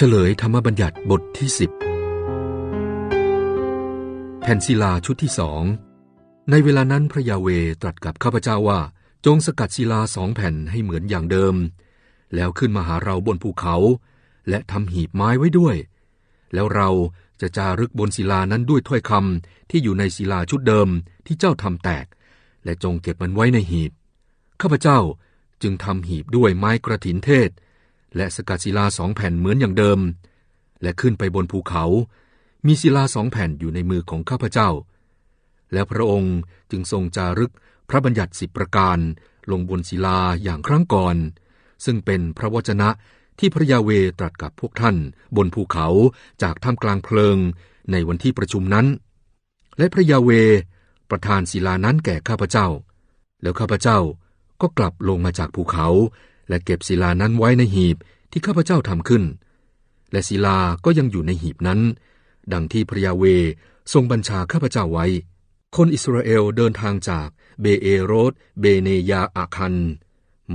เฉลยธรรมบัญญัติบทที่สิบแผ่นศิลาชุดที่สอง ในเวลานั้นพระยาเวตรัสกับข้าพเจ้าว่า จงสกัดศิลาสองแผ่นให้เหมือนอย่างเดิม แล้วขึ้นมาหาเราบนภูเขา และทำหีบไม้ไว้ด้วย แล้วเราจะจารึกบนศิลานั้นด้วยถ้อยคำที่อยู่ในศิลาชุดเดิมที่เจ้าทำแตก และจงเก็บมันไว้ในหีบ ข้าพเจ้าจึงทำหีบด้วยไม้กระถินเทศ และสกัดศิลาสองแผ่นเหมือนอย่างเดิม และขึ้นไปบนภูเขา มีศิลาสองแผ่นอยู่ในมือของข้าพเจ้า แล้วพระองค์จึงทรงจารึกพระบัญญัติสิบประการลงบนศิลาอย่างครั้งก่อน ซึ่งเป็นพระวจนะที่พระยาเวตรัสกับพวกท่าน บนภูเขาจากท่ามกลางเพลิงในวันที่ประชุมนั้น และพระยาเวประทานศิลานั้นแก่ข้าพเจ้า แล้วข้าพเจ้าก็กลับลงมาจากภูเขา และเก็บศิลานั้นไว้ในหีบที่ข้าพเจ้าทำขึ้น และศิลาก็ยังอยู่ในหีบนั้น ดังที่พระยาเวทรงบัญชาข้าพเจ้าไว้ คนอิสราเอลเดินทางจากเบเอโรดเบเนยาอาคัน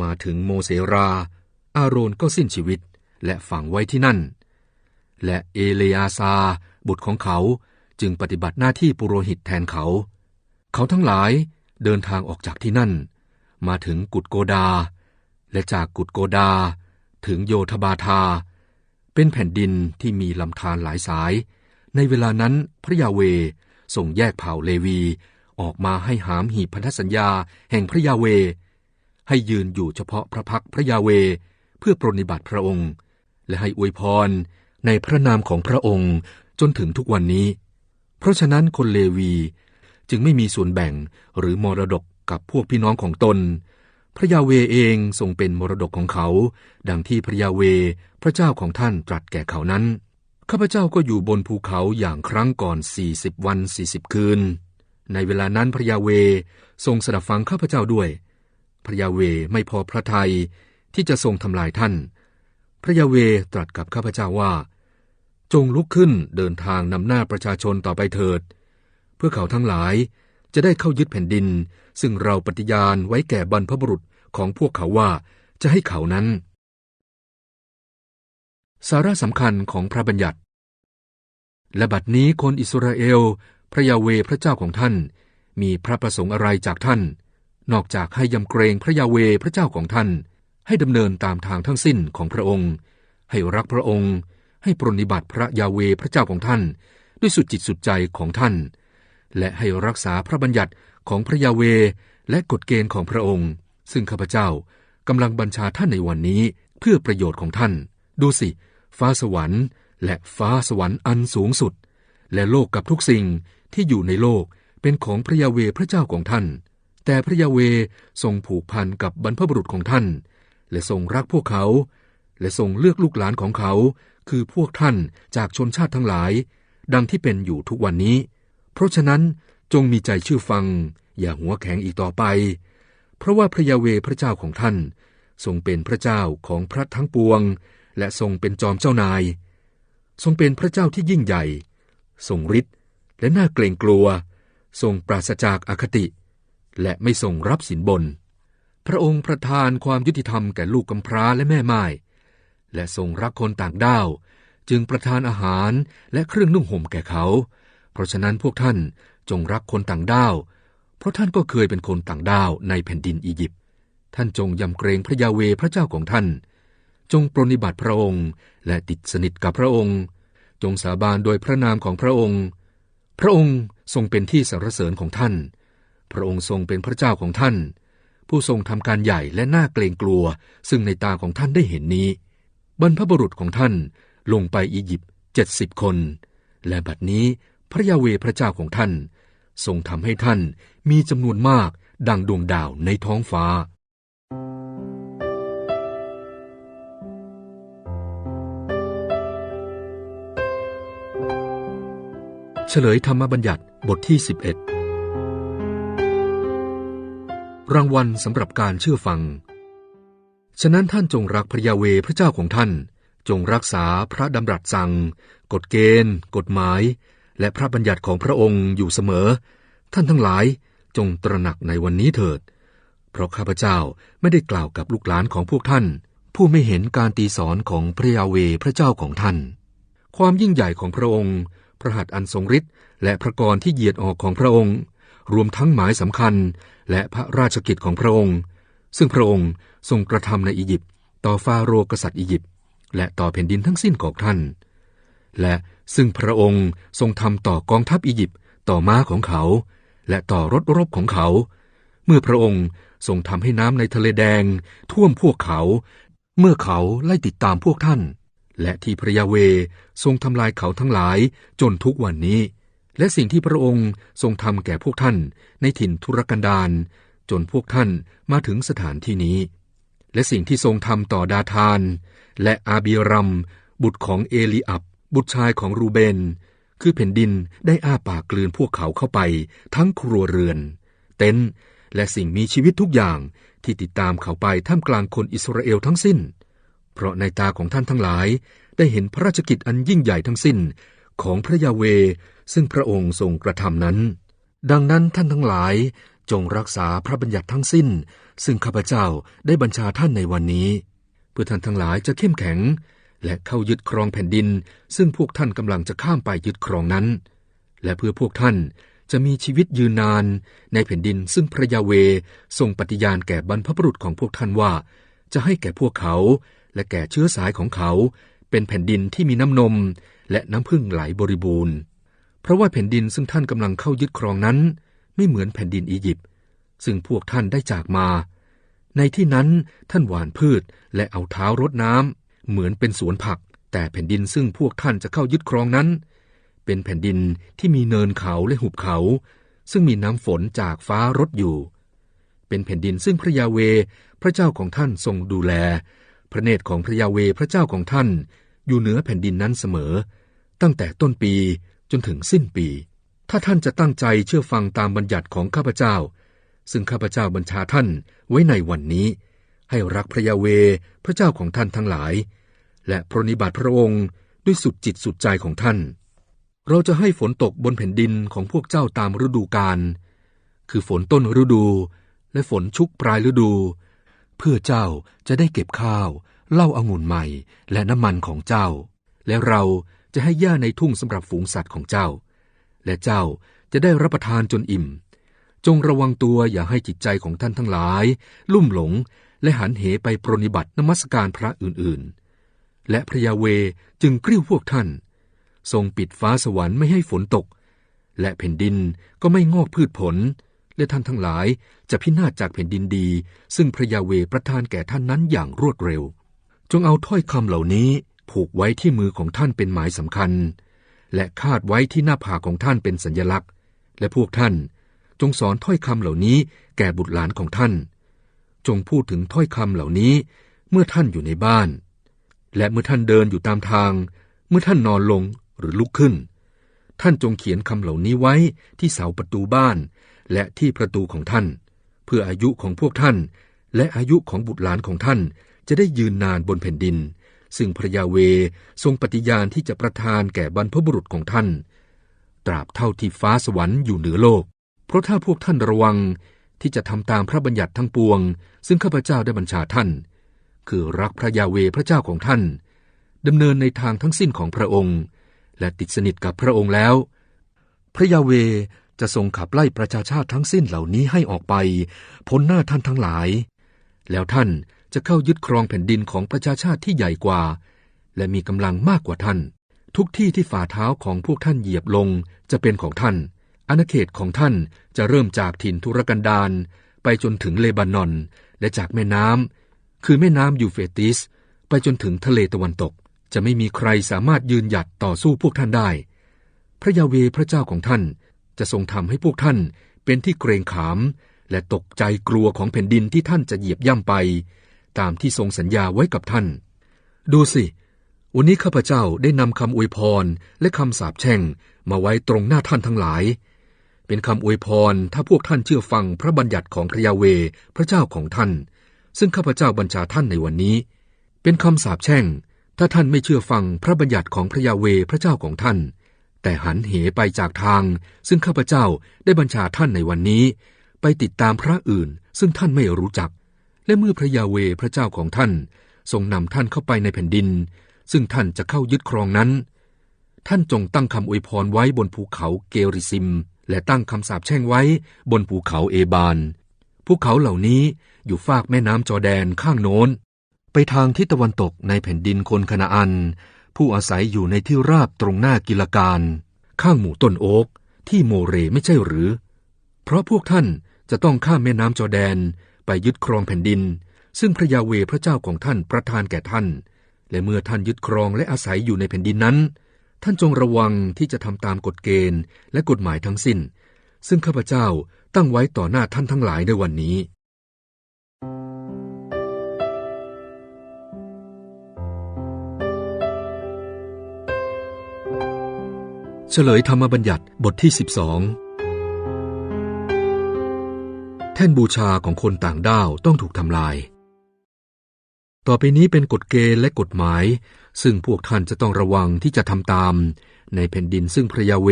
มาถึงโมเสรา อาโรนก็สิ้นชีวิตและฝังไว้ที่นั่น และเอเลอาซา บุตรของเขาจึงปฏิบัติหน้าที่ปุโรหิตแทนเขา เขาทั้งหลายเดินทางออกจากที่นั่น มาถึงกุดโกดา และจากกุดโกดาถึงโยธบาทา เป็นแผ่นดินที่มีลำธารหลายสาย ในเวลานั้นพระยาเวส่งแยกเผ่าเลวีออกมาให้หามหีบพันธสัญญาแห่งพระยาเว ให้ยืนอยู่เฉพาะพระพักพระยาเวเพื่อปรนิบัติพระองค์ และให้อวยพรในพระนามของพระองค์จนถึงทุกวันนี้ เพราะฉะนั้นคนเลวีจึงไม่มีส่วนแบ่งหรือมรดกกับพวกพี่น้องของตน พระยาเวเองทรงเป็นมรดกของเขา ดังที่พระยาเวพระเจ้าของท่านตรัสแก่เขานั้น ข้าพเจ้าก็อยู่บนภูเขาอย่างครั้งก่อนสี่สิบวันสี่สิบคืน ในเวลานั้นพระยาเวทรงสดับฟังข้าพเจ้าด้วย พระยาเวไม่พอพระทัยที่จะทรงทำลายท่าน พระยาเวตรัสกับข้าพเจ้าว่า จงลุกขึ้นเดินทางนำหน้าประชาชนต่อไปเถิด เพื่อเขาทั้งหลาย จะได้เข้ายึดแผ่นดิน ซึ่งเราปฏิญาณไว้แก่บรรพบุรุษของพวกเขาว่าจะให้เขานั้น สาระสำคัญของพระบัญญัติ และบัดนี้คนอิสราเอล พระยาเวพระเจ้าของท่าน มีพระประสงค์อะไรจากท่าน นอกจากให้ยำเกรงพระยาเวพระเจ้าของท่าน ให้ดำเนินตามทางทั้งสิ้นของพระองค์ ให้รักพระองค์ ให้ปรนิบัติพระยาเวพระเจ้าของท่าน ด้วยสุดจิตสุดใจของท่าน และให้รักษาพระบัญญัติของพระยาเวและกฎเกณฑ์ของพระองค์ ซึ่งข้าพเจ้ากำลังบัญชาท่านในวันนี้เพื่อประโยชน์ของท่าน ดูสิ ฟ้าสวรรค์ และฟ้าสวรรค์อันสูงสุด และโลกกับทุกสิ่งที่อยู่ในโลกเป็นของพระยาเวพระเจ้าของท่าน แต่พระยาเวทรงผูกพันกับบรรพบุรุษของท่าน และทรงรักพวกเขา และทรงเลือกลูกหลานของเขา คือพวกท่านจากชนชาติทั้งหลาย ดังที่เป็นอยู่ทุกวันนี้ เพราะฉะนั้นจงมีใจเชื่อฟัง อย่าหัวแข็งอีกต่อไป เพราะว่าพระยาเวพระเจ้าของท่าน ทรงเป็นพระเจ้าของพระทั้งปวง และทรงเป็นจอมเจ้านาย ทรงเป็นพระเจ้าที่ยิ่งใหญ่ ทรงฤทธิ์และน่าเกรงกลัว ทรงปราศจากอคติ และไม่ทรงรับสินบน พระองค์ประทานความยุติธรรมแก่ลูกกำพร้าและแม่ไม้และทรงรักคนต่างด้าว จึงประทานอาหารและเครื่องนุ่งห่มแก่เขา เพราะฉะนั้นพวกท่านจงรักคนต่างด้าว เพราะท่านก็เคยเป็นคนต่างด้าวในแผ่นดินอียิปต์ ท่านจงยำเกรงพระยาเวพระเจ้าของท่าน จงปรนิบัติพระองค์ และติดสนิทกับพระองค์ จงสาบานโดยพระนามของพระองค์ พระองค์ทรงเป็นที่สรรเสริญของท่าน พระองค์ทรงเป็นพระเจ้าของท่าน ผู้ทรงทำการใหญ่และน่าเกรงกลัว ซึ่งในตาของท่านได้เห็นนี้ บรรพบุรุษของท่านลงไปอียิปต์เจ็ดสิบคน และบัดนี้ พระยาเวพระเจ้าของท่าน ทรงทำให้ท่านมีจำนวนมากดังดวงดาวในท้องฟ้า เฉลยธรรมบัญญัติบทที่ 11 รางวัลสำหรับการเชื่อฟัง ฉะนั้นท่านจงรักพระยาเวพระเจ้าของท่าน จงรักษาพระดำรัสสั่ง กฎเกณฑ์ กฎหมาย และพระบัญญัติของพระองค์อยู่เสมอ ท่านทั้งหลายจงตระหนักในวันนี้เถิด เพราะข้าพเจ้าไม่ได้กล่าวกับลูกหลานของพวกท่าน ผู้ไม่เห็นการตีสอนของพระยาเวพระเจ้าของท่าน ความยิ่งใหญ่ของพระองค์ พระหัตถ์อันทรงฤทธิ์และพระกรที่เหยียดออกของพระองค์ รวมทั้งหมายสำคัญและพระราชกิจของพระองค์ ซึ่งพระองค์ทรงกระทำในอียิปต์ต่อฟาโรห์กษัตริย์อียิปต์และต่อแผ่นดินทั้งสิ้นของท่าน และซึ่งพระองค์ทรงทำต่อกองทัพอียิปต์ต่อม้าของเขา และต่อรถรบของเขา เมื่อพระองค์ทรงทำให้น้ำในทะเลแดงท่วมพวกเขา เมื่อเขาไล่ติดตามพวกท่าน และที่พระยาเวทรงทำลายเขาทั้งหลายจนทุกวันนี้ และสิ่งที่พระองค์ทรงทำแก่พวกท่านในถิ่นทุรกันดารจนพวกท่านมาถึงสถานที่นี้ และสิ่งที่ทรงทำต่อดาธาน และอาบีรัม บุตรของเอลีอับ บุตรชายของรูเบน คือแผ่นดินได้อ้าปากกลืนพวกเขาเข้าไป ทั้งครัวเรือน เต็นท์และสิ่งมีชีวิตทุกอย่างที่ติดตามเขาไปท่ามกลางคนอิสราเอลทั้งสิ้น เพราะในตาของท่านทั้งหลายได้เห็นพระราชกิจอันยิ่งใหญ่ทั้งสิ้นของพระยาเว ซึ่งพระองค์ทรงกระทำนั้น ดังนั้นท่านทั้งหลายจงรักษาพระบัญญัติทั้งสิ้น ซึ่งข้าพเจ้าได้บัญชาท่านในวันนี้ เพื่อท่านทั้งหลายจะเข้มแข็ง และเข้ายึดครองแผ่นดิน ซึ่งพวกท่านกำลังจะข้ามไปยึดครองนั้น และเพื่อพวกท่านจะมีชีวิตยืนนานในแผ่นดินซึ่งพระยาเวทรงปฏิญาณแก่บรรพบุรุษของพวกท่านว่า จะให้แก่พวกเขา และแก่เชื้อสายของเขา เป็นแผ่นดินที่มีน้ำนม และน้ำพึ่งไหลบริบูรณ์ เพราะว่าแผ่นดินซึ่งท่านกำลังเข้ายึดครองนั้น ไม่เหมือนแผ่นดินอียิปต์ซึ่งพวกท่านได้จากมา ในที่นั้นท่านหว่านพืชและเอาเท้ารดน้ำ เหมือนเป็นสวนผัก แต่แผ่นดินซึ่งพวกท่านจะเข้ายึดครองนั้น เป็นแผ่นดินที่มีเนินเขาและหุบเขา ซึ่งมีน้ำฝนจากฟ้ารดอยู่ เป็นแผ่นดินซึ่งพระยาเวพระเจ้าของท่านทรงดูแล พระเนตรของพระยาเวพระเจ้าของท่าน อยู่เหนือแผ่นดินนั้นเสมอ ตั้งแต่ต้นปีจนถึงสิ้นปี ถ้าท่านจะตั้งใจเชื่อฟังตามบัญญัติของข้าพเจ้า ซึ่งข้าพเจ้าบัญชาท่านไว้ในวันนี้ ให้รักพระยาเวพระเจ้าของท่านทั้งหลาย และประนิบัติพระองค์ด้วยสุดจิตสุดใจของท่าน เราจะให้ฝนตกบนแผ่นดินของพวกเจ้าตามฤดูกาลคือฝนต้นฤดู และฝนชุกปลายฤดู เพื่อเจ้าจะได้เก็บข้าวเหล้าอางุ่นใหม่และน้ำมันของเจ้า และเราจะให้หญ้าในทุ่งสำหรับฝูงสัตว์ของเจ้า และเจ้าจะได้รับประทานจนอิ่ม จงระวังตัวอย่าให้จิตใจของท่านทั้งหลาย ลุ่มหลง และหันเหไปปรนิบัตินมัสการพระอื่นๆ และพระยาเวจึงกริ้วพวกท่าน ทรงปิดฟ้าสวรรค์ไม่ให้ฝนตก และแผ่นดินก็ไม่งอกพืชผล และท่านทั้งหลายจะพินาศจากแผ่นดินดี ซึ่งพระยาเวประทานแก่ท่านนั้นอย่างรวดเร็ว จงเอาถ้อยคำเหล่านี้ผูกไว้ที่มือของท่านเป็นหมายสำคัญ และคาดไว้ที่หน้าผากของท่านเป็นสัญลักษณ์ และพวกท่านจงสอนถ้อยคำเหล่านี้แก่บุตรหลานของท่าน จงพูดถึงถ้อยคำเหล่านี้เมื่อท่านอยู่ในบ้าน และเมื่อท่านเดินอยู่ตามทาง เมื่อท่านนอนลงหรือลุกขึ้น ท่านจงเขียนคำเหล่านี้ไว้ที่เสาประตูบ้าน และที่ประตูของท่าน เพื่ออายุของพวกท่าน และอายุของบุตรหลานของท่านจะได้ยืนนานบนแผ่นดิน ซึ่งพระยาเวทรงปฏิญาณที่จะประทานแก่บรรพบุรุษของท่าน ตราบเท่าที่ฟ้าสวรรค์อยู่เหนือโลก เพราะถ้าพวกท่านระวัง ที่จะทำตามพระบัญญัติทั้งปวง ซึ่งข้าพเจ้าได้บัญชาท่าน คือรักพระยาเวพระเจ้าของท่านดำเนินในทางทั้งสิ้นของพระองค์ และติดสนิทกับพระองค์แล้ว พระยาเวจะทรงขับไล่ประชาชาติทั้งสิ้นเหล่านี้ให้ออกไปพ้นหน้าท่านทั้งหลาย แล้วท่านจะเข้ายึดครองแผ่นดินของประชาชาติที่ใหญ่กว่า และมีกำลังมากกว่าท่าน ทุกที่ที่ฝ่าเท้าของพวกท่านเหยียบลงจะเป็นของท่าน อาณาเขตของท่านจะเริ่มจากถิ่นทุรกันดารไปจนถึงเลบานอน และจากแม่น้ำคือแม่น้ำยูเฟติส ไปจนถึงทะเลตะวันตก จะไม่มีใครสามารถยืนหยัดต่อสู้พวกท่านได้ พระยาเวพระเจ้าของท่านจะทรงทำให้พวกท่านเป็นที่เกรงขาม และตกใจกลัวของแผ่นดินที่ท่านจะเหยียบย่ำไป ตามที่ทรงสัญญาไว้กับท่าน ดูสิวันนี้ข้าพเจ้าได้นำคำอวยพรและคำสาปแช่งมาไว้ตรงหน้าท่านทั้งหลาย เป็นคำอวยพรถ้าพวกท่านเชื่อฟังพระบัญญัติของพระยาเว พระเจ้าของท่าน ซึ่งข้าพเจ้าบัญชาท่านในวันนี้ เป็นคำสาปแช่ง ถ้าท่านไม่เชื่อฟังพระบัญญัติของพระยาเวพระเจ้าของท่าน แต่หันเหไปจากทาง ซึ่งข้าพเจ้าได้บัญชาท่านในวันนี้ ไปติดตามพระอื่น ซึ่งท่านไม่รู้จัก และเมื่อพระยาเวพระเจ้าของท่าน ทรงนำท่านเข้าไปในแผ่นดิน ซึ่งท่านจะเข้ายึดครองนั้น ท่านจงตั้งคำอวยพรไว้บนภูเขาเกริซิม และตั้งคำสาปแช่งไว้บนภูเขาเอบาน ภูเขาเหล่านี้อยู่ฟากแม่น้ำจอแดนข้างโน้น ไปทางทิศตะวันตกในแผ่นดินคนคณาอัน ผู้อาศัยอยู่ในที่ราบตรงหน้ากิลการ ข้างหมู่ต้นโอ๊กที่โมเรไม่ใช่หรือ เพราะพวกท่านจะต้องข้ามแม่น้ำจอแดนไปยึดครองแผ่นดิน ซึ่งพระยาเวพระเจ้าของท่านประทานแก่ท่าน และเมื่อท่านยึดครองและอาศัยอยู่ในแผ่นดินนั้น ท่านจงระวังที่จะทำตามกฎเกณฑ์และกฎหมายทั้งสิ้น ซึ่งข้าพเจ้าตั้งไว้ต่อหน้าท่านทั้งหลายในวันนี้ เฉลยธรรมบัญญัติบทที่ 12 แท่นบูชาของคนต่างด้าวต้องถูกทำลาย ต่อไปนี้เป็นกฎเกณฑ์และกฎหมาย ซึ่งพวกท่านจะต้องระวังที่จะทำตาม ในแผ่นดินซึ่งพระยาเว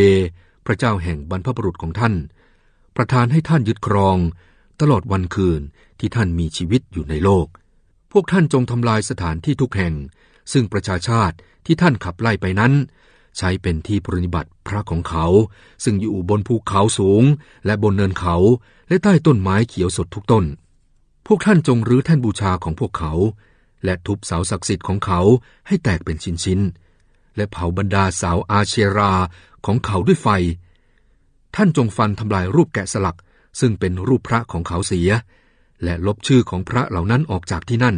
พระเจ้าแห่งบรรพบุรุษของท่าน ประทานให้ท่านยึดครอง ตลอดวันคืนที่ท่านมีชีวิตอยู่ในโลก พวกท่านจงทำลายสถานที่ทุกแห่ง ซึ่งประชาชาติที่ท่านขับไล่ไปนั้น ใช้เป็นที่ปฏิบัติพระของเขา ซึ่งอยู่บนภูเขาสูง และบนเนินเขาและใต้ต้นไม้เขียวสดทุกต้น พวกท่านจงรื้อแท่นบูชาของพวกเขา และทุบเสาศักดิ์สิทธิ์ของเขาให้แตกเป็นชิ้นๆ และเผาบรรดาเสาอาเชราของเขาด้วยไฟ ท่านจงฟันทำลายรูปแกะสลัก ซึ่งเป็นรูปพระของเขาเสีย และลบชื่อของพระเหล่านั้นออกจากที่นั่น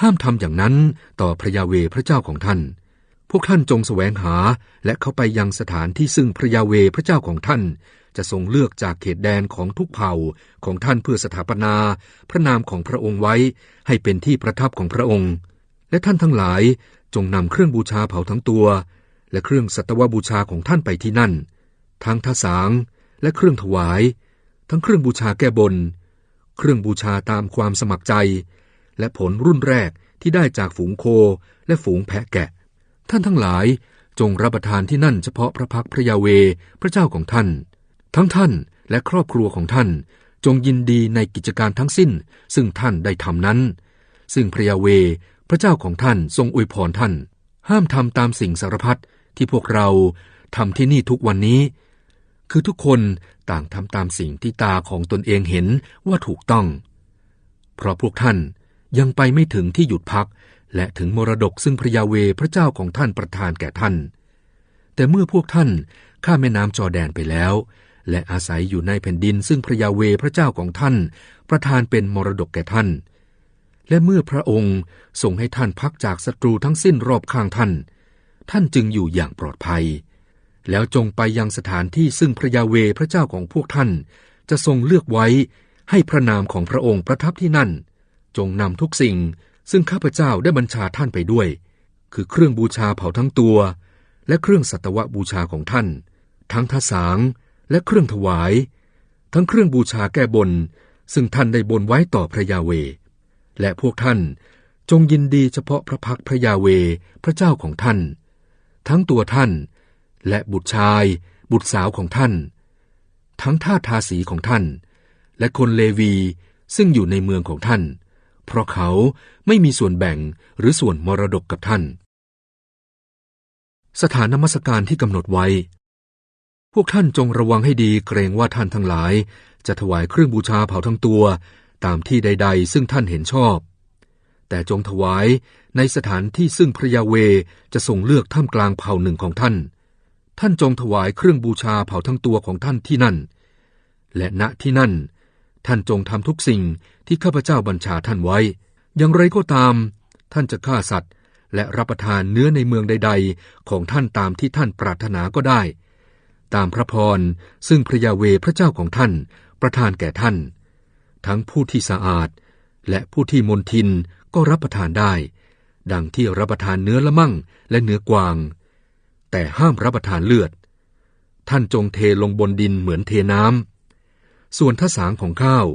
ห้ามทำอย่างนั้นต่อพระยาเวพระเจ้าของท่าน พวกท่านจงแสวงหาและเข้าไปยังสถานที่ซึ่งพระยาเวพระเจ้าของท่าน จะทรงเลือกจากเขตแดนของทุกเผ่าของท่านเพื่อสถาปนา พระนามของพระองค์ไว้ ให้เป็นที่ประทับของพระองค์ และท่านทั้งหลายจงนำเครื่องบูชาเผาทั้งตัว และเครื่องสัตวบูชาของท่านไปที่นั่น ทั้งทสางและเครื่องถวาย ทั้งเครื่องบูชาแก้บน เครื่องบูชาตามความสมัครใจ และผลรุ่นแรกที่ได้จากฝูงโคและฝูงแพะแกะ ท่านทั้งหลายจงรับประทานที่นั่นเฉพาะพระพักพระยาเว พระเจ้าของท่าน ทั้งท่านและครอบครัวของท่าน จงยินดีในกิจการทั้งสิ้น ซึ่งท่านได้ทำนั้น ซึ่งพระยาเวพระเจ้าของท่านทรงอวยพรท่าน ห้ามทำตามสิ่งสารพัดที่พวกเราทำที่นี่ทุกวันนี้ คือทุกคนต่างทำตามสิ่งที่ตาของตนเองเห็นว่าถูกต้อง เพราะพวกท่านยังไปไม่ถึงที่หยุดพัก และถึงมรดกซึ่งพระยาเวพระเจ้าของท่านประทานแก่ท่าน แต่เมื่อพวกท่านข้ามแม่น้ำจอแดนไปแล้ว และอาศัยอยู่ในแผ่นดินซึ่งพระยาเวพระเจ้าของท่าน ประทานเป็นมรดกแก่ท่าน และเมื่อพระองค์ทรงให้ท่านพักจากศัตรูทั้งสิ้นรอบข้างท่าน ท่านจึงอยู่อย่างปลอดภัย แล้วจงไปยังสถานที่ซึ่งพระยาเวพระเจ้าของพวกท่าน จะทรงเลือกไว้ให้พระนามของพระองค์ประทับที่นั่น จงนำทุกสิ่งซึ่งข้าพเจ้าได้บัญชาท่านไปด้วย คือเครื่องบูชาเผาทั้งตัว และเครื่องสัตวบูชาของท่าน ทั้งทสาง และเครื่องถวาย ทั้งเครื่องบูชาแก้บน ซึ่งท่านได้บนไว้ต่อพระยาเว และพวกท่านจงยินดีเฉพาะพระพักพระยาเวพระเจ้าของท่าน ทั้งตัวท่าน และบุตรชาย บุตรสาวของท่าน ทั้งท่าทาสีของท่าน และคนเลวีซึ่งอยู่ในเมืองของท่าน เพราะเขาไม่มีส่วนแบ่งหรือส่วนมรดกกับท่าน สถานนมัสการที่กำหนดไว้ พวกท่านจงระวังให้ดีเกรงว่าท่านทั้งหลาย จะถวายเครื่องบูชาเผาทั้งตัว ตามที่ใด ๆ ซึ่งท่านเห็นชอบ แต่จงถวายในสถานที่ซึ่งพระยาเวจะทรงเลือกท่ามกลางเผ่าหนึ่งของท่าน ท่านจงถวายเครื่องบูชาเผาทั้งตัวของท่านที่นั่น และณที่นั่น ท่านจงทำทุกสิ่งที่ข้าพเจ้าบัญชาท่านไว้ อย่างไรก็ตาม ท่านจะฆ่าสัตว์ และรับประทานเนื้อในเมืองใด ๆ ของท่านตามที่ท่านปรารถนาก็ได้ ตามพระพร ซึ่งพระยาเวพระเจ้าของท่าน ประทานแก่ท่าน ทั้งผู้ที่สะอาด และผู้ที่มนทินก็รับประทานได้ ดังที่รับประทานเนื้อละมั่งและเนื้อกวาง แต่ห้ามรับประทานเลือด ท่านจงเทลงบนดินเหมือนเทน้ำส่วนทสางของข้าว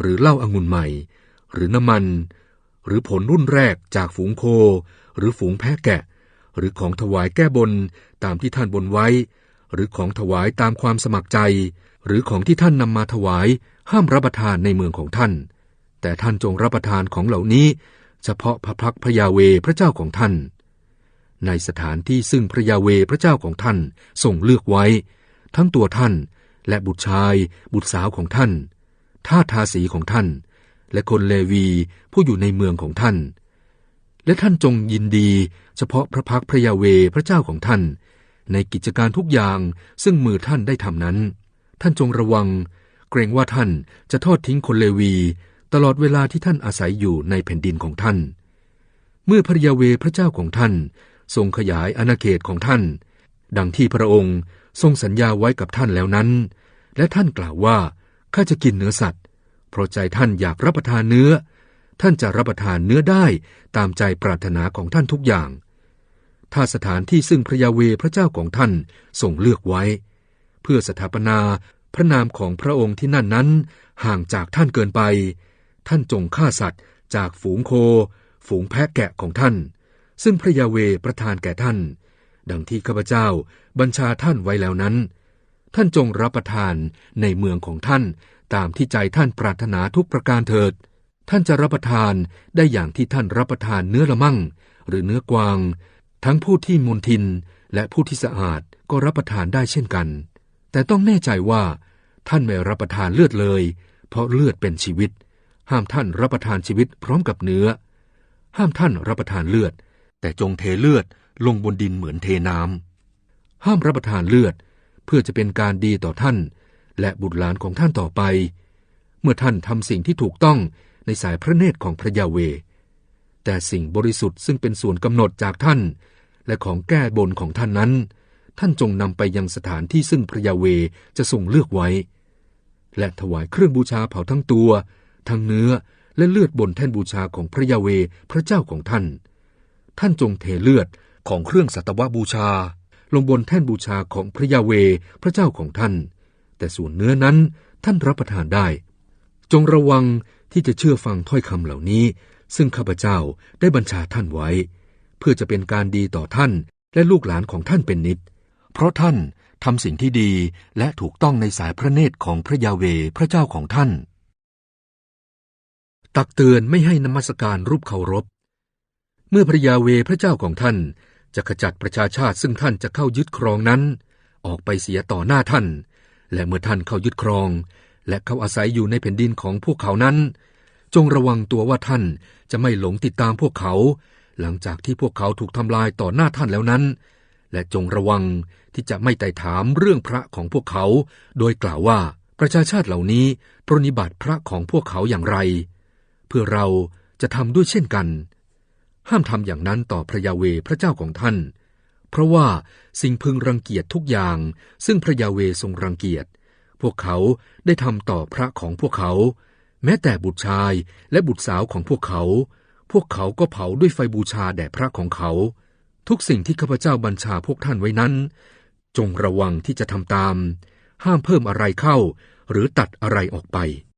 หรือเหล้าอางุ่นใหม่ หรือน้ำมัน หรือผลรุ่นแรกจากฝูงโค หรือฝูงแพะแกะ หรือของถวายแก้บนตามที่ท่านบนไว้ หรือของถวายตามความสมัครใจ หรือของที่ท่านนำมาถวายห้ามรับประทานในเมืองของท่าน แต่ท่านจงรับประทานของเหล่านี้ เฉพาะพระพักพระยาเวพระเจ้าของท่าน ในสถานที่ซึ่งพระยาเวพระเจ้าของท่านทรงเลือกไว้ ทั้งตัวท่านและบุตรชาย บุตรสาวของท่านท่าทาสีของท่าน และคนเลวีผู้อยู่ในเมืองของท่าน และท่านจงยินดี เฉพาะพระพักพระยาเวพระเจ้าของท่าน ในกิจการทุกอย่างซึ่งมือท่านได้ทำนั้น ท่านจงระวัง เกรงว่าท่านจะทอดทิ้งคนเลวี ตลอดเวลาที่ท่านอาศัยอยู่ในแผ่นดินของท่าน เมื่อพระยาเวพระเจ้าของท่าน ทรงขยายอาณาเขตของท่าน ดังที่พระองค์ทรงสัญญาไว้กับท่านแล้วนั้น และท่านกล่าวว่าข้าจะกินเนื้อสัตว์ เพราะใจท่านอยากรับประทานเนื้อ ท่านจะรับประทานเนื้อได้ตามใจปรารถนาของท่านทุกอย่าง ถ้าสถานที่ซึ่งพระยาเวพระเจ้าของท่านทรงเลือกไว้ เพื่อสถาปนาพระนามของพระองค์ที่นั่นนั้น ห่างจากท่านเกินไป ท่านจงฆ่าสัตว์จากฝูงโค ฝูงแพะแกะของท่าน ซึ่งพระยาเวประทานแก่ท่าน ดังที่ข้าพเจ้าบัญชาท่านไว้แล้วนั้น ท่านจงรับประทานในเมืองของท่านตามที่ใจท่านปรารถนาทุกประการเถิด ท่านจะรับประทานได้อย่างที่ท่านรับประทานเนื้อละมั่ง หรือเนื้อกวาง ทั้งผู้ที่มนทินและผู้ที่สะอาดก็รับประทานได้เช่นกัน แต่ต้องแน่ใจว่า ท่านไม่รับประทานเลือดเลย เพราะเลือดเป็นชีวิต ห้ามท่านรับประทานชีวิตพร้อมกับเนื้อ ห้ามท่านรับประทานเลือด แต่จงเทเลือดลงบนดินเหมือนเทน้ำห้ามรับประทานเลือด เพื่อจะเป็นการดีต่อท่าน และบุตรหลานของท่านต่อไป เมื่อท่านทำสิ่งที่ถูกต้องในสายพระเนตรของพระยาเว แต่สิ่งบริสุทธิ์ซึ่งเป็นส่วนกำหนดจากท่าน และของแก้บนของท่านนั้น ท่านจงนำไปยังสถานที่ซึ่งพระยาเวจะทรงเลือกไว้ และถวายเครื่องบูชาเผาทั้งตัว ทั้งเนื้อและเลือดบนแท่นบูชาของพระยาเวพระเจ้าของท่าน ท่านจงเทเลือดของเครื่องสัตวบูชา ลงบนแท่นบูชาของพระยาเวพระเจ้าของท่าน แต่ส่วนเนื้อนั้นท่านรับประทานได้ จงระวังที่จะเชื่อฟังถ้อยคำเหล่านี้ ซึ่งข้าพเจ้าได้บัญชาท่านไว้ เพื่อจะเป็นการดีต่อท่านและลูกหลานของท่านเป็นนิด เพราะท่านทำสิ่งที่ดีและถูกต้องในสายพระเนตรของพระยาเวพระเจ้าของท่าน ตักเตือนไม่ให้นมัสการรูปเคารพ เมื่อพระยาเวพระเจ้าของท่าน จะขจัดประชาชาติซึ่งท่านจะเข้ายึดครองนั้น ออกไปเสียต่อหน้าท่าน และเมื่อท่านเข้ายึดครอง และเขาอาศัยอยู่ในแผ่นดินของพวกเขานั้น จงระวังตัวว่าท่านจะไม่หลงติดตามพวกเขา หลังจากที่พวกเขาถูกทำลายต่อหน้าท่านแล้วนั้น และจงระวังที่จะไม่ไต่ถามเรื่องพระของพวกเขา โดยกล่าวว่าประชาชาติเหล่านี้ปรนิบัติพระของพวกเขาอย่างไร เพื่อเราจะทำด้วยเช่นกัน ห้ามทำอย่างนั้นต่อพระยาเวพระเจ้าของท่าน เพราะว่าสิ่งพึงรังเกียจทุกอย่าง ซึ่งพระยาเวทรงรังเกียจพวกเขาได้ทำต่อพระของพวกเขา แม้แต่บุตรชายและบุตรสาวของพวกเขา พวกเขาก็เผาด้วยไฟบูชาแด่พระของเขา ทุกสิ่งที่ข้าพเจ้าบัญชาพวกท่านไว้นั้น จงระวังที่จะทำตาม ห้ามเพิ่มอะไรเข้า หรือตัดอะไรออกไป